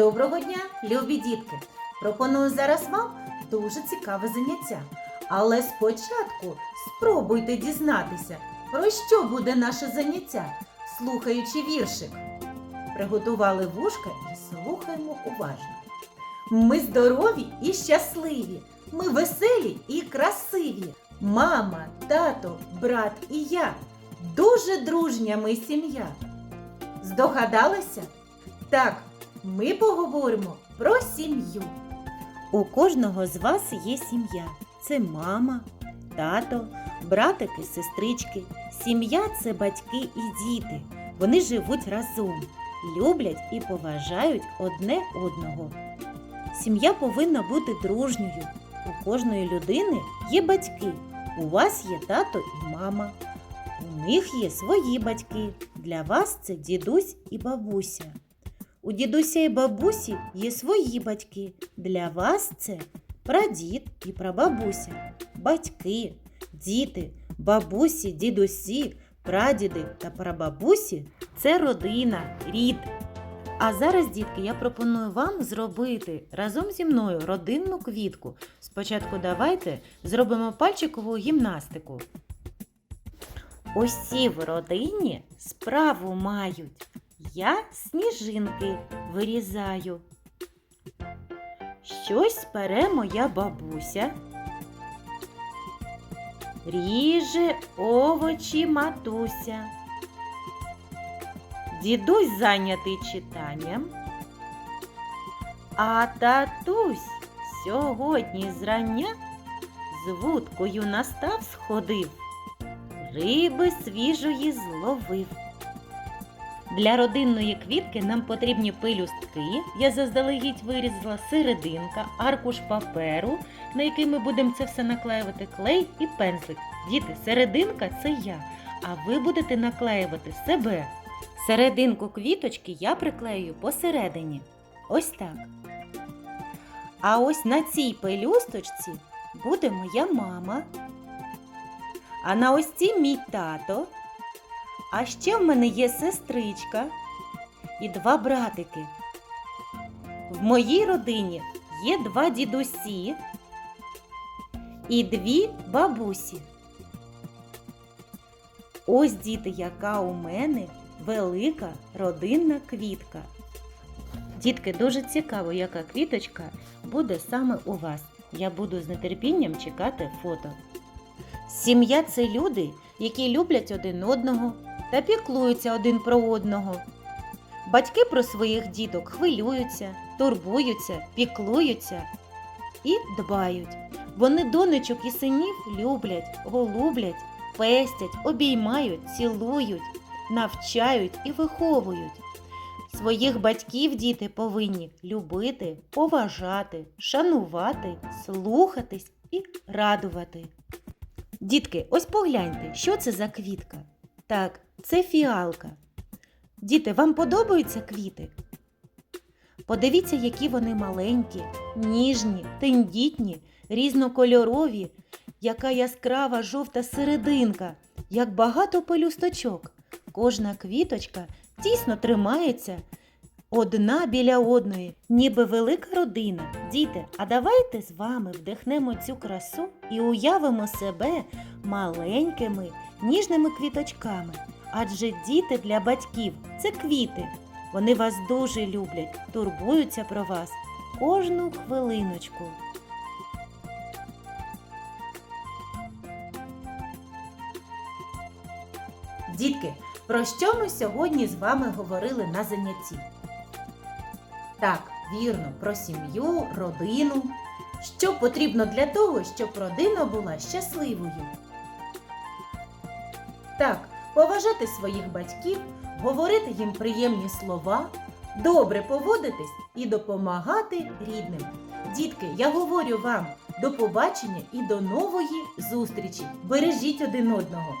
Доброго дня, любі дітки! Пропоную зараз вам дуже цікаве заняття. Але спочатку спробуйте дізнатися, про що буде наше заняття, слухаючи віршик. Приготували вушка і слухаємо уважно. Ми здорові і щасливі, ми веселі і красиві. Мама, тато, брат і я. Дуже дружня ми сім'я. Здогадалися? Так, ми поговоримо про сім'ю. У кожного з вас є сім'я. Це мама, тато, братики, сестрички. Сім'я це батьки і діти. Вони живуть разом, люблять і поважають одне одного. Сім'я повинна бути дружньою. У кожної людини є батьки. У вас є тато і мама. У них є свої батьки. Для вас це дідусь і бабуся. У дідуся і бабусі є свої батьки. Для вас це прадід і прабабуся, батьки, діти, бабусі, дідусі, прадіди та прабабусі це родина, рід. А зараз, дітки, я пропоную вам зробити разом зі мною родинну квітку. Спочатку давайте зробимо пальчикову гімнастику. Усі в родині справу мають. Я сніжинки вирізаю. Щось пере моя бабуся. Ріже овочі матуся. Дідусь зайнятий читанням. А татусь сьогодні зрання з вудкою на став сходив, риби свіжої зловив. Для родинної квітки нам потрібні пелюстки. Я заздалегідь вирізала серединка, аркуш паперу, на який ми будемо це все наклеювати, клей і пензлик. Діти, серединка це я, а ви будете наклеювати себе. Серединку квіточки я приклею посередині. Ось так. А ось на цій пелюсточці буде моя мама. А на ось цій мій тато. А ще в мене є сестричка і два братики. В моїй родині є два дідусі і дві бабусі. Ось діти, яка у мене велика родинна квітка. Дітки, дуже цікаво, яка квіточка буде саме у вас. Я буду з нетерпінням чекати фото. Сім'я це люди, які люблять один одного та піклуються один про одного. Батьки про своїх діток хвилюються, турбуються, піклуються і дбають. Вони донечок і синів люблять, голублять, пестять, обіймають, цілують, навчають і виховують. Своїх батьків діти повинні любити, поважати, шанувати, слухатись і радувати. Дітки, ось погляньте, що це за квітка. Так, це фіалка. Діти, вам подобаються квіти? Подивіться, які вони маленькі, ніжні, тендітні, різнокольорові, яка яскрава жовта серединка, як багато пелюсточок. Кожна квіточка тісно тримається одна біля одної, ніби велика родина. Діти, а давайте з вами вдихнемо цю красу і уявимо себе маленькими ніжними квіточками. Адже діти для батьків це квіти. Вони вас дуже люблять, турбуються про вас кожну хвилиночку. Дітки, про що ми сьогодні з вами говорили на занятті? Так, вірно, про сім'ю, родину. Що потрібно для того, щоб родина була щасливою? Так, поважати своїх батьків, говорити їм приємні слова, добре поводитись і допомагати рідним. Дітки, я говорю вам до побачення і до нової зустрічі. Бережіть один одного.